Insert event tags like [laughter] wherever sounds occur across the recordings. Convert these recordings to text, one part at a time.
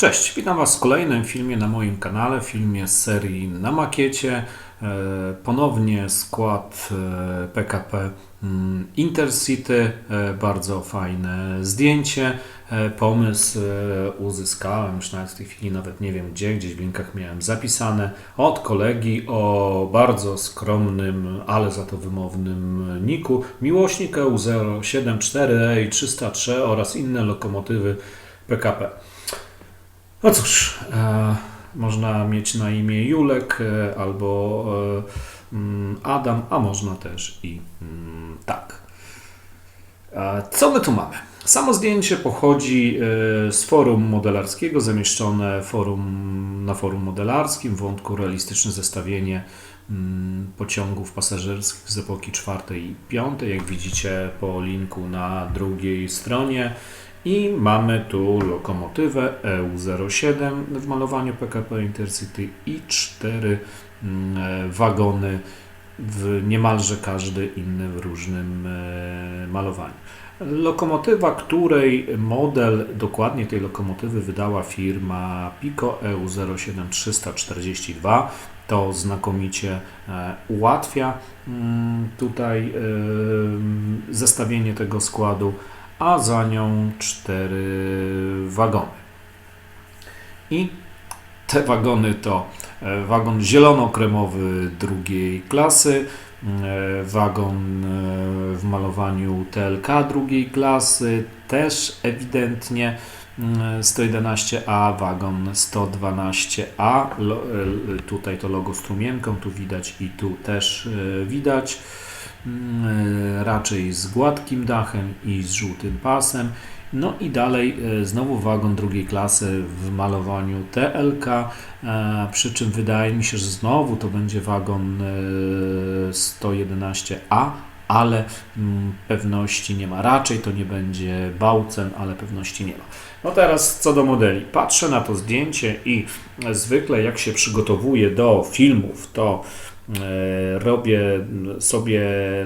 Cześć, witam Was w kolejnym filmie na moim kanale, filmie z serii na makiecie. E, Ponownie skład e, PKP mm, Intercity, E, bardzo fajne zdjęcie. E, Pomysł e, uzyskałem, już nawet w tej chwili nawet nie wiem gdzie, gdzieś w linkach miałem zapisane, od kolegi o bardzo skromnym, ale za to wymownym niku. Miłośnik E EU074 i 303 oraz inne lokomotywy PKP. No cóż, e, można mieć na imię Julek e, albo e, mm, Adam, a można też i mm, tak. E, co my tu mamy? Samo zdjęcie pochodzi e, z forum modelarskiego, zamieszczone forum, na forum modelarskim, w wątku realistyczne zestawienie mm, pociągów pasażerskich z epoki czwartej i piątej, jak widzicie po linku na drugiej stronie. I mamy tu lokomotywę EU07 w malowaniu PKP Intercity i cztery mm, e, wagony w niemalże każdy inny w różnym e, malowaniu. Lokomotywa, której model dokładnie tej lokomotywy wydała firma Pico E EU07342, to znakomicie e, ułatwia mm, tutaj zestawienie tego składu a za nią cztery wagony. I te wagony to e, wagon zielono-kremowy drugiej klasy, e, wagon e, w malowaniu TLK drugiej klasy, też ewidentnie mm, 111A, wagon 112A, lo- e, tutaj to logo strumienką, tu widać i tu też widać. Mm, e, raczej z gładkim dachem i z żółtym pasem. No i dalej e, znowu wagon drugiej klasy w malowaniu TLK, e, przy czym wydaje mi się, że znowu to będzie wagon e, 111A, ale mm, pewności nie ma. Raczej to nie będzie Baucen, ale pewności nie ma. No teraz co do modeli. Patrzę na to zdjęcie i zwykle jak się przygotowuję do filmów, to robię sobie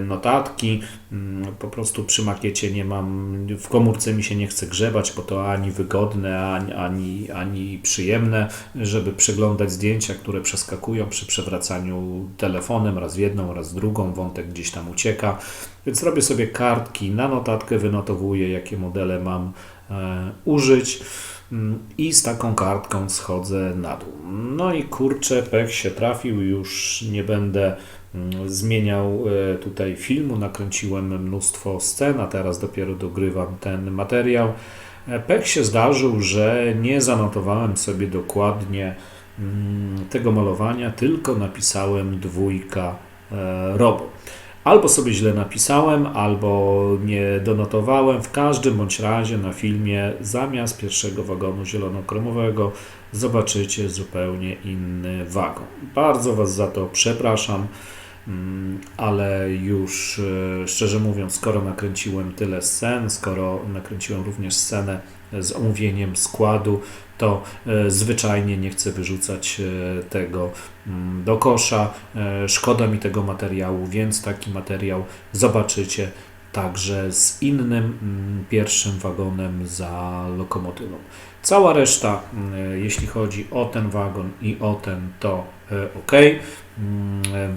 notatki. Mm, Po prostu przy makiecie nie mam, w komórce mi się nie chce grzebać, bo to ani wygodne, ani, ani, ani przyjemne, żeby przeglądać zdjęcia, które przeskakują przy przewracaniu telefonem raz w jedną, raz w drugą, wątek gdzieś tam ucieka. Więc robię sobie kartki, na notatkę wynotowuję, jakie modele mam e, użyć. Mm, I z taką kartką schodzę na dół. No i kurczę, pech się trafił, już nie będę mm, zmieniał e, tutaj filmu. Nakręciłem mnóstwo scen, a teraz dopiero dogrywam ten materiał. E, Pech się zdarzył, że nie zanotowałem sobie dokładnie mm, tego malowania, tylko napisałem dwójka e, robo. Albo sobie źle napisałem, albo nie donotowałem. W każdym bądź razie na filmie zamiast pierwszego wagonu zielonokromowego zobaczycie zupełnie inny wagon. Bardzo Was za to przepraszam, mm, ale już e, szczerze mówiąc, skoro nakręciłem tyle scen, skoro nakręciłem również scenę z omówieniem składu, to e, zwyczajnie nie chcę wyrzucać e, tego mm, do kosza. E, Szkoda mi tego materiału, więc taki materiał zobaczycie także z innym mm, pierwszym wagonem za lokomotywą. Cała reszta, mm, jeśli chodzi o ten wagon i o ten, to ok.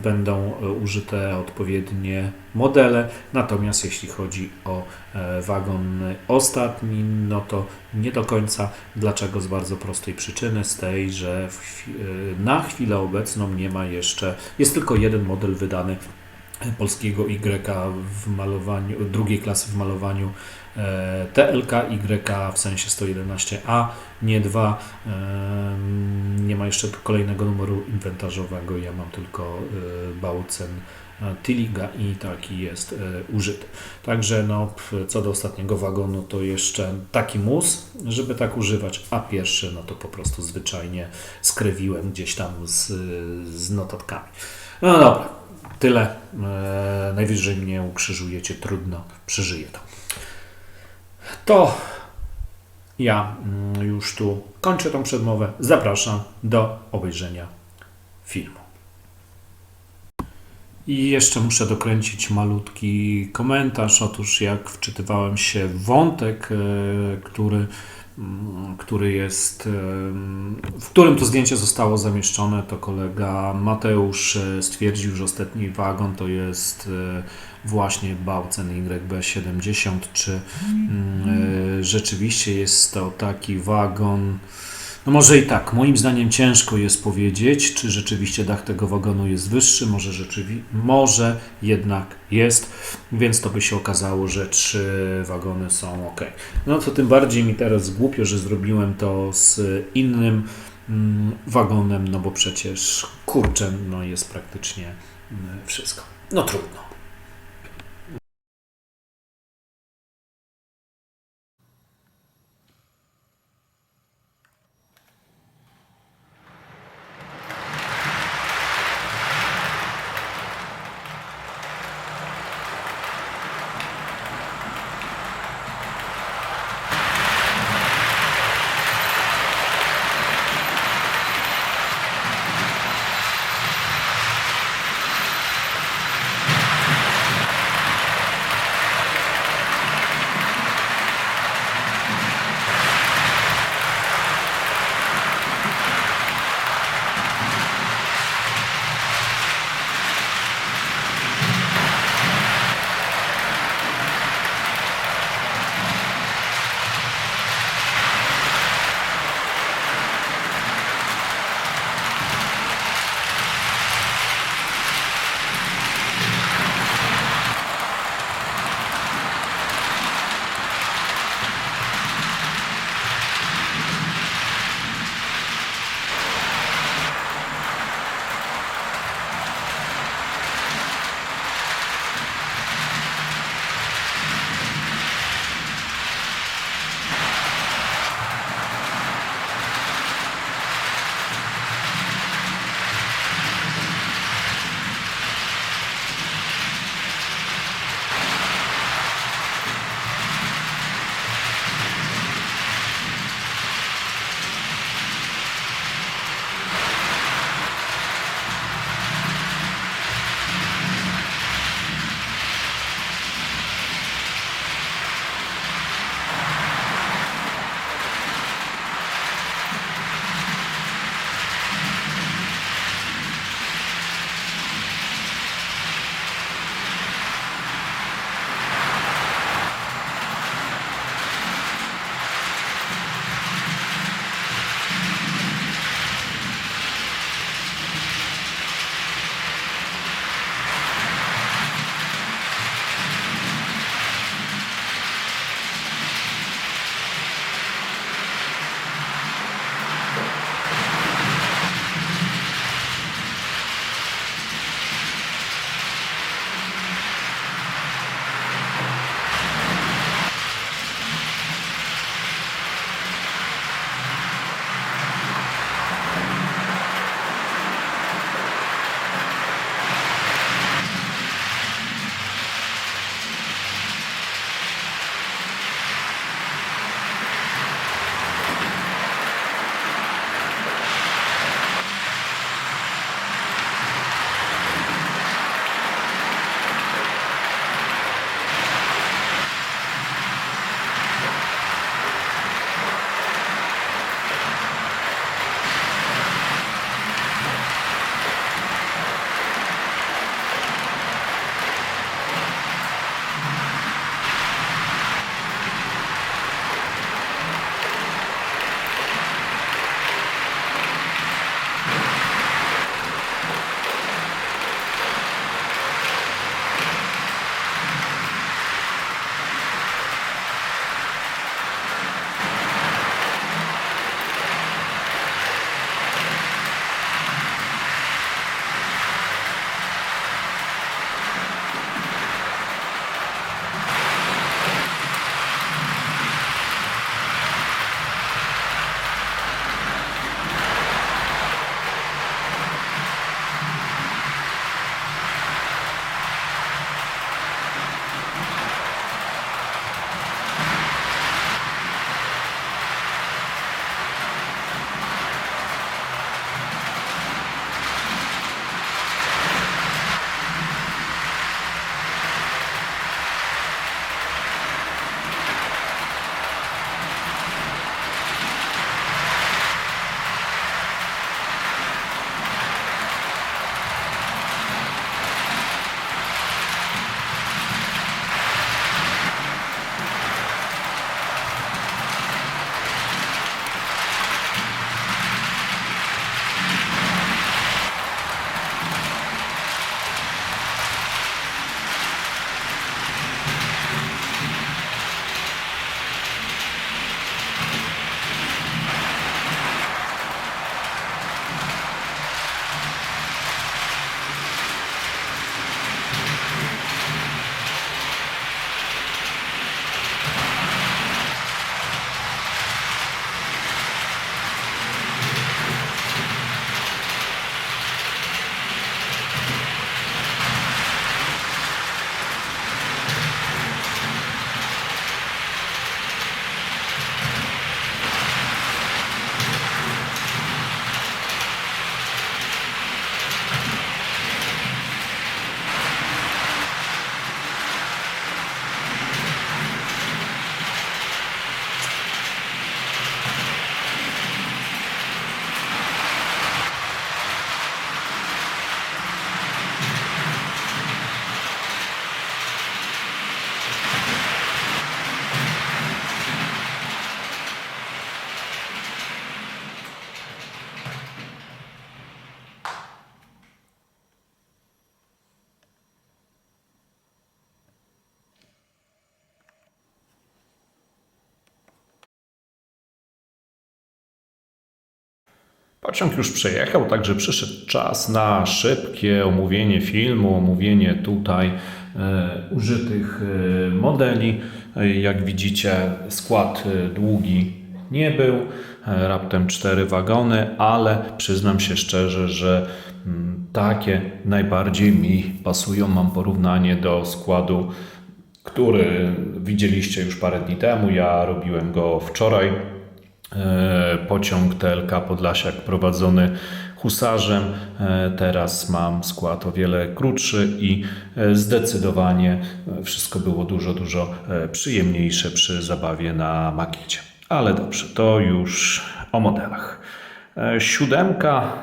Będą e, użyte odpowiednie modele, natomiast jeśli chodzi o e, wagon ostatni, no to nie do końca. Dlaczego? Z bardzo prostej przyczyny, z tej, że e, na chwilę obecną nie ma jeszcze, jest tylko jeden model wydany polskiego Y w malowaniu, drugiej klasy w malowaniu e, TLK Y w sensie 111A, nie dwa. em, Nie ma jeszcze kolejnego numeru inwentarzowego. Ja mam tylko e, Baucen e, Tiliga i taki jest e, użyty. Także no, co do ostatniego wagonu, to jeszcze taki mus, żeby tak używać, a pierwszy, no to po prostu zwyczajnie skrewiłem gdzieś tam z, z notatkami. No dobra, tyle. E, najwyżej mnie ukrzyżujecie, trudno, przeżyję to. To ja mm, już tu kończę tą przedmowę. Zapraszam do obejrzenia filmu. I jeszcze muszę dokręcić malutki komentarz. Otóż jak wczytywałem się wątek, e, który który jest, w którym to zdjęcie zostało zamieszczone, to kolega Mateusz e, stwierdził, że ostatni wagon to jest e, właśnie Bautzen YB70. Czy mm, e, rzeczywiście jest to taki wagon? No może i tak. Moim zdaniem ciężko jest powiedzieć, czy rzeczywiście dach tego wagonu jest wyższy, może, rzeczywi- może jednak jest, więc to by się okazało, że trzy wagony są ok. No to tym bardziej mi teraz głupio, że zrobiłem to z innym mm, wagonem, no bo przecież kurczę, no jest praktycznie mm, wszystko. No trudno. Pociąg już przejechał, także przyszedł czas na szybkie omówienie filmu, omówienie tutaj e, użytych e, modeli. E, Jak widzicie, skład długi nie był, raptem cztery wagony, ale przyznam się szczerze, że mm, takie najbardziej mi pasują. Mam porównanie do składu, który widzieliście już parę dni temu. Ja robiłem go wczoraj. E, Pociąg TLK Podlasiak prowadzony husarzem. E, Teraz mam skład o wiele krótszy i e, zdecydowanie wszystko było dużo, dużo przyjemniejsze przy zabawie na makiecie. Ale dobrze, to już o modelach. Siódemka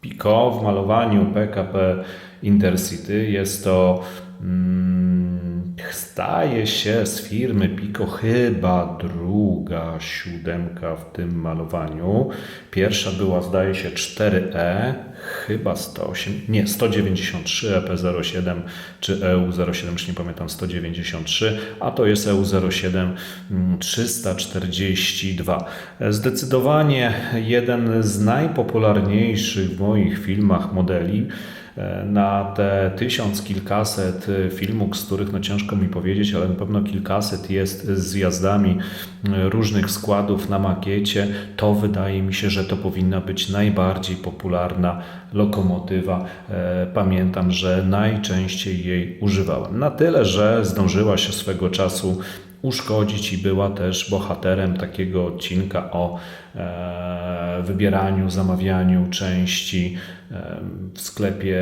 Pico w malowaniu PKP Intercity jest to mm, staje się z firmy Pico chyba druga siódemka w tym malowaniu. Pierwsza była zdaje się 4E, chyba 108, nie 193 EP07 czy EU07, już nie pamiętam 193, a to jest E EU07 mm, 342. Zdecydowanie jeden z najpopularniejszych w moich filmach modeli. E, Na te tysiąc kilkaset e, filmów, z których no ciężko mi powiedzieć, ale na pewno kilkaset jest z zjazdami e, różnych składów na makiecie, to wydaje mi się, że to powinna być najbardziej popularna lokomotywa. Pamiętam, że najczęściej jej używałem. Na tyle, że zdążyła się swego czasu uszkodzić i była też bohaterem takiego odcinka o e, wybieraniu, zamawianiu części e, w sklepie,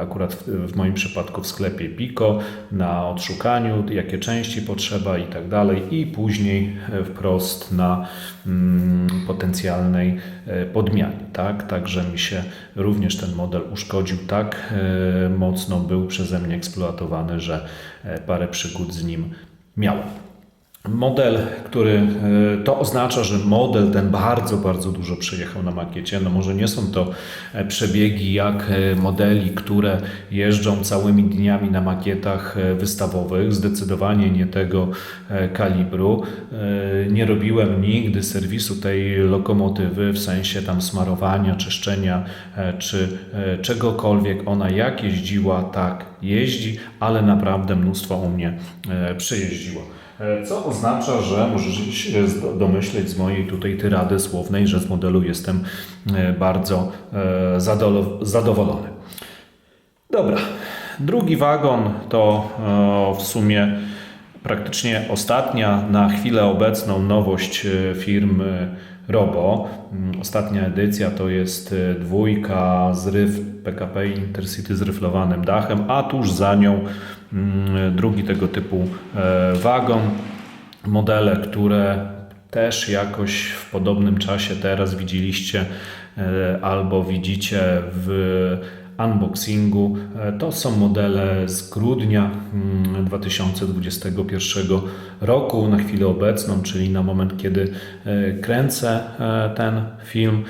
akurat w, w moim przypadku w sklepie Pico, na odszukaniu, jakie części potrzeba i tak dalej, i później e, wprost na mm, potencjalnej e, podmianie. Tak? Także mi się również ten model uszkodził tak e, mocno, był przeze mnie eksploatowany, że e, parę przygód z nim miałem. Model, który e, to oznacza, że model ten bardzo, bardzo dużo przejechał na makiecie. No może nie są to e, przebiegi jak e, modeli, które jeżdżą całymi dniami na makietach wystawowych, zdecydowanie nie tego kalibru. Nie robiłem nigdy serwisu tej lokomotywy w sensie tam smarowania, czyszczenia czy czegokolwiek. Ona jak jeździła, tak jeździ, ale naprawdę mnóstwo u mnie przejeździło. E, Co oznacza, że możecie się domyśleć z mojej tutaj tyrady słownej, że z modelu jestem e, bardzo e, zadowolony. Dobra, drugi wagon to w sumie praktycznie ostatnia na chwilę obecną nowość e, firmy Robo. Mm, Ostatnia edycja to jest e, dwójka zryw PKP Intercity z ryflowanym dachem, a tuż za nią mm, drugi tego typu e, wagon. Modele, które też jakoś w podobnym czasie teraz widzieliście e, albo widzicie w unboxingu. E, To są modele z grudnia mm, 2021 roku na chwilę obecną, czyli na moment, kiedy e, kręcę e, ten film.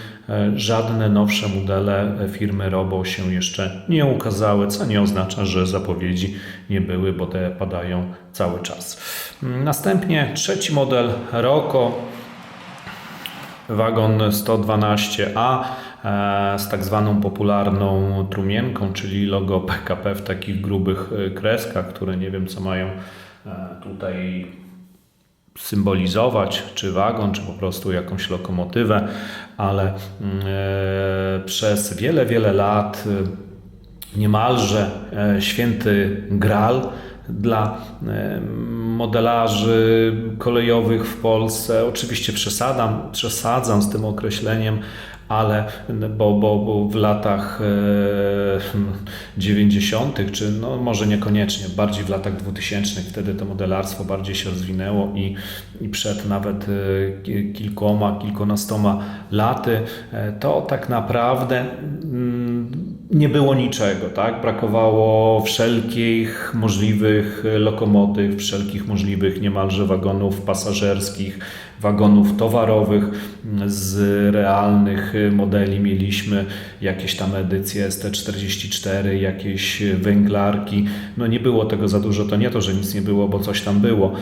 Żadne nowsze modele firmy Robo się jeszcze nie ukazały, co nie oznacza, że zapowiedzi nie były, bo te padają cały czas. Mm, Następnie trzeci model Roko, wagon 112A e, z tak zwaną popularną trumienką, czyli logo PKP w takich grubych e, kreskach, które nie wiem co mają e, tutaj symbolizować, czy wagon, czy po prostu jakąś lokomotywę, ale mm, przez wiele, wiele lat niemalże święty gral dla e, modelarzy kolejowych w Polsce. Oczywiście przesadzam, przesadzam z tym określeniem, ale bo, bo, bo w latach e, 90., czy no może niekoniecznie, bardziej w latach 2000, wtedy to modelarstwo bardziej się rozwinęło i, i przed nawet e, ki- kilkoma, kilkunastoma laty, to tak naprawdę mm, nie było niczego, tak? Brakowało wszelkich możliwych lokomotyw, wszelkich możliwych niemalże wagonów pasażerskich, wagonów towarowych. Z realnych modeli mieliśmy jakieś tam edycje ST44, jakieś węglarki. No nie było tego za dużo, to nie to, że nic nie było, bo coś tam było.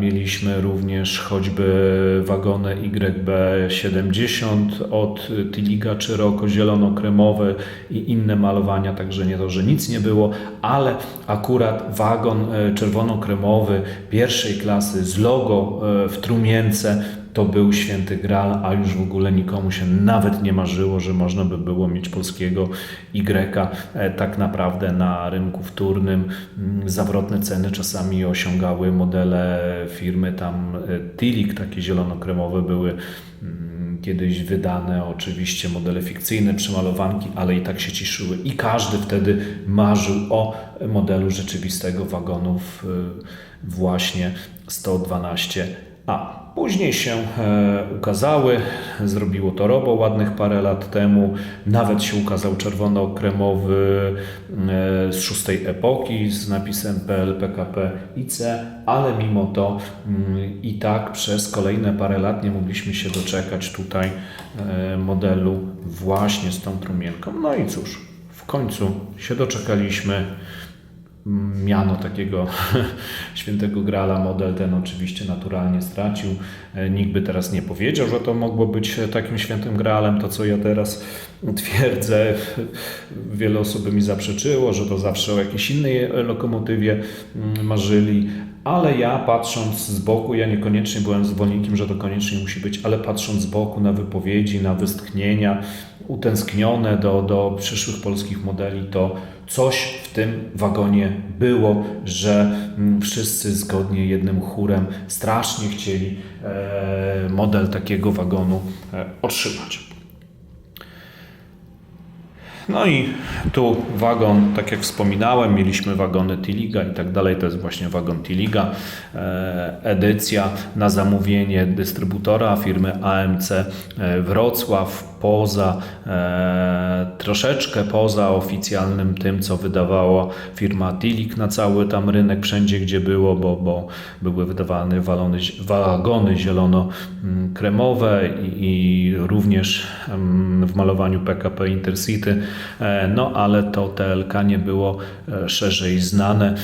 Mieliśmy również choćby wagony YB70 od Tiliga czy Roko, zielono-kremowe i inne malowania, także nie to, że nic nie było, ale akurat wagon e, czerwono-kremowy pierwszej klasy z logo e, w trumience to był święty Graal, a już w ogóle nikomu się nawet nie marzyło, że można by było mieć polskiego Y. E, Tak naprawdę na rynku wtórnym mm, zawrotne ceny czasami osiągały modele firmy tam e, Tilik, takie zielonokremowe były mm, kiedyś wydane, oczywiście modele fikcyjne, przemalowanki, ale i tak się cieszyły i każdy wtedy marzył o modelu rzeczywistego wagonów e, właśnie 112A. Później się e, ukazały, zrobiło to Robo ładnych parę lat temu, nawet się ukazał czerwono-kremowy e, z szóstej epoki z napisem PL, PKP, IC, ale mimo to mm, i tak przez kolejne parę lat nie mogliśmy się doczekać tutaj e, modelu właśnie z tą trumienką. No i cóż, w końcu się doczekaliśmy miano takiego [laughs] świętego Grala model ten oczywiście naturalnie stracił. E, Nikt by teraz nie powiedział, że to mogło być takim świętym Graalem, to co ja teraz twierdzę. [laughs] Wiele osób by mi zaprzeczyło, że to zawsze o jakiejś innej lokomotywie mm, marzyli, ale ja patrząc z boku, ja niekoniecznie byłem zwolennikiem, że to koniecznie musi być, ale patrząc z boku na wypowiedzi, na westchnienia, utęsknione do, do przyszłych polskich modeli, to coś tym wagonie było, że mm, wszyscy zgodnie jednym chórem strasznie chcieli e, model takiego wagonu e, otrzymać. No i tu wagon, tak jak wspominałem, mieliśmy wagony Tiliga i tak dalej. To jest właśnie wagon Tiliga, e, edycja na zamówienie dystrybutora firmy AMC Wrocław, poza e, troszeczkę poza oficjalnym tym, co wydawała firma Tilik na cały tam rynek, wszędzie gdzie było, bo, bo były wydawane walony, wagony zielono-kremowe i, i również em, w malowaniu PKP Intercity. E, No ale to TLK nie było e, szerzej znane.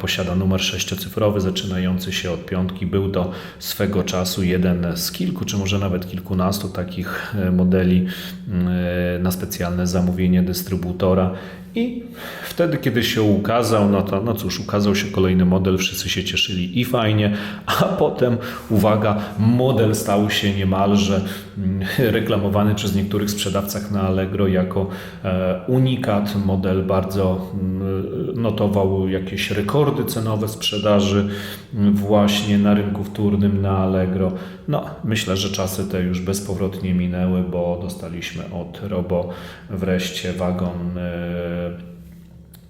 Posiada numer sześciocyfrowy zaczynający się od piątki. Był to swego czasu jeden z kilku, czy może nawet kilkunastu takich modeli e, na specjalne zamówienie dystrybutora. I wtedy, kiedy się ukazał, no to no cóż, ukazał się kolejny model, wszyscy się cieszyli i fajnie, a potem, uwaga, model stał się niemalże mm, reklamowany przez niektórych sprzedawcach na Allegro jako e, unikat. Model bardzo mm, notował jakieś rekordy cenowe sprzedaży mm, właśnie na rynku wtórnym na Allegro. No, myślę, że czasy te już bezpowrotnie minęły, bo dostaliśmy od Robo wreszcie wagon e,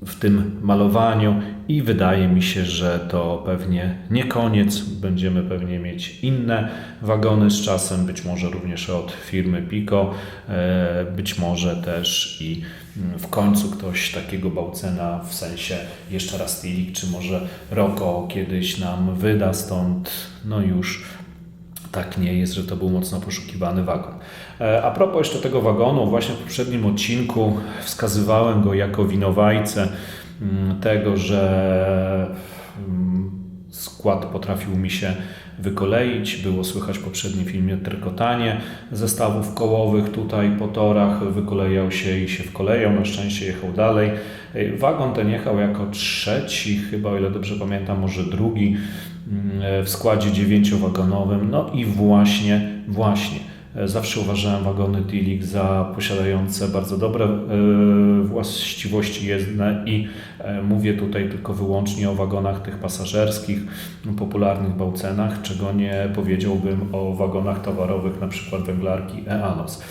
w tym malowaniu i wydaje mi się, że to pewnie nie koniec. Będziemy pewnie mieć inne wagony z czasem, być może również od firmy Pico, e, być może też i mm, w końcu ktoś takiego Baucena w sensie jeszcze raz Tilik, czy może Roko kiedyś nam wyda, stąd no już tak nie jest, że to był mocno poszukiwany wagon. E, A propos jeszcze tego wagonu, właśnie w poprzednim odcinku wskazywałem go jako winowajcę mm, tego, że mm, skład potrafił mi się wykoleić. Było słychać w poprzednim filmie trykotanie zestawów kołowych tutaj po torach. Wykolejał się i się wkolejał. Na szczęście jechał dalej. E, Wagon ten jechał jako trzeci, chyba o ile dobrze pamiętam, może drugi mm, w składzie dziewięciowagonowym. No i właśnie, właśnie. E, Zawsze uważałem wagony Tilik za posiadające bardzo dobre e, właściwości jezdne i e, mówię tutaj tylko wyłącznie o wagonach tych pasażerskich, popularnych Baucenach, czego nie powiedziałbym o wagonach towarowych, przykład węglarki Eanos.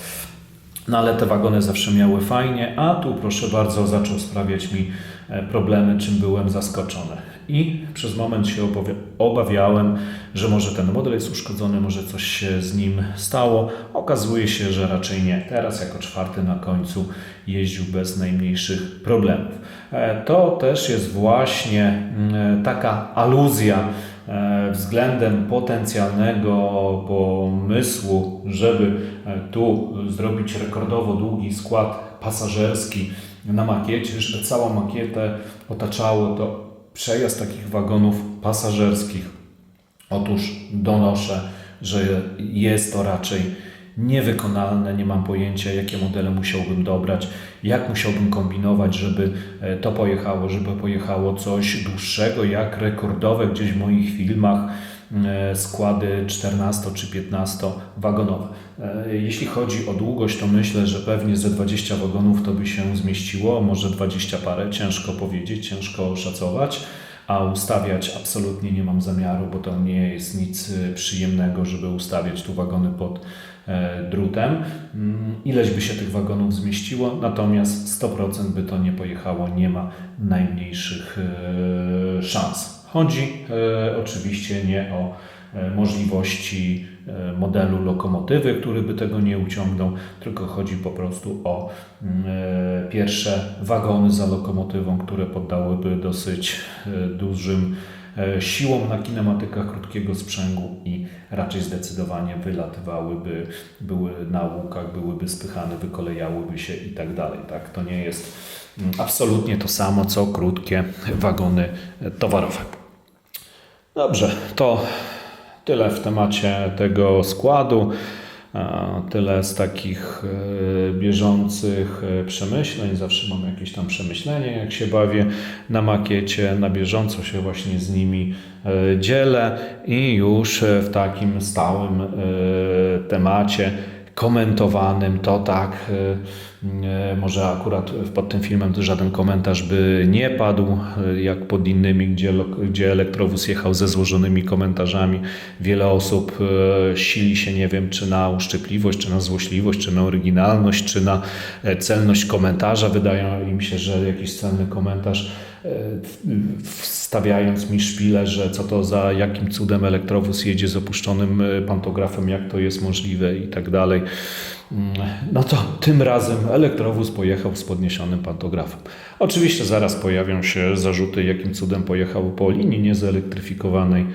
No ale te wagony zawsze miały fajnie, a tu proszę bardzo zaczął sprawiać mi e, problemy, czym byłem zaskoczony. I przez moment się obawia- obawiałem, że może ten model jest uszkodzony, może coś się z nim stało. Okazuje się, że raczej nie. Teraz jako czwarty na końcu jeździł bez najmniejszych problemów. E, To też jest właśnie mm, taka aluzja e, względem potencjalnego pomysłu, żeby e, tu zrobić rekordowo długi skład pasażerski na makiecie, żeby całą makietę otaczało to przejazd takich wagonów pasażerskich. Otóż donoszę, że jest to raczej niewykonalne. Nie mam pojęcia, jakie modele musiałbym dobrać, jak musiałbym kombinować, żeby e, to pojechało, żeby pojechało coś dłuższego, jak rekordowe gdzieś w moich filmach e, składy 14 czy 15 wagonowe. E, Jeśli chodzi o długość, to myślę, że pewnie ze 20 wagonów to by się zmieściło, może 20 parę, ciężko powiedzieć, ciężko oszacować a ustawiać absolutnie nie mam zamiaru, bo to nie jest nic przyjemnego, żeby ustawiać tu wagony pod drutem. Mm, Ileś by się tych wagonów zmieściło, natomiast 100% by to nie pojechało, nie ma najmniejszych e, szans. Chodzi e, oczywiście nie o e, możliwości e, modelu lokomotywy, który by tego nie uciągnął, tylko chodzi po prostu o mm, e, pierwsze wagony za lokomotywą, które poddałyby dosyć e, dużym e, siłom na kinematykach krótkiego sprzęgu i raczej zdecydowanie wylatywałyby, były na łukach, byłyby spychane, wykolejałyby się i tak dalej. Tak? To nie jest mm, absolutnie to samo, co krótkie wagony e, towarowe. Dobrze, to tyle w temacie tego składu. Tyle z takich e, bieżących e, przemyśleń. Zawsze mam jakieś tam przemyślenie, jak się bawię na makiecie. Na bieżąco się właśnie z nimi e, dzielę i już w takim stałym temacie komentowanym, to tak, może akurat pod tym filmem żaden komentarz by nie padł, e, jak pod innymi, gdzie, gdzie elektrowóz jechał ze złożonymi komentarzami. Wiele osób e, sili się, nie wiem, czy na uszczypliwość, czy na złośliwość, czy na oryginalność, czy na e, celność komentarza. Wydaje im się, że jakiś celny komentarz e, wstawiając mi szpilę, że co to za jakim cudem elektrowóz jedzie z opuszczonym e, pantografem, jak to jest możliwe i tak dalej. No to tym razem elektrowóz pojechał z podniesionym pantografem. Oczywiście zaraz pojawią się zarzuty, jakim cudem pojechał po linii niezelektryfikowanej.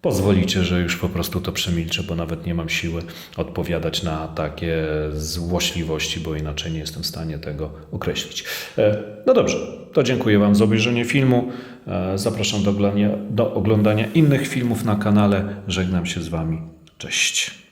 Pozwolicie, że już po prostu to przemilczę, bo nawet nie mam siły odpowiadać na takie złośliwości, bo inaczej nie jestem w stanie tego określić. E, No dobrze, to dziękuję Wam za obejrzenie filmu. E, Zapraszam do oglądania, do oglądania innych filmów na kanale. Żegnam się z Wami. Cześć.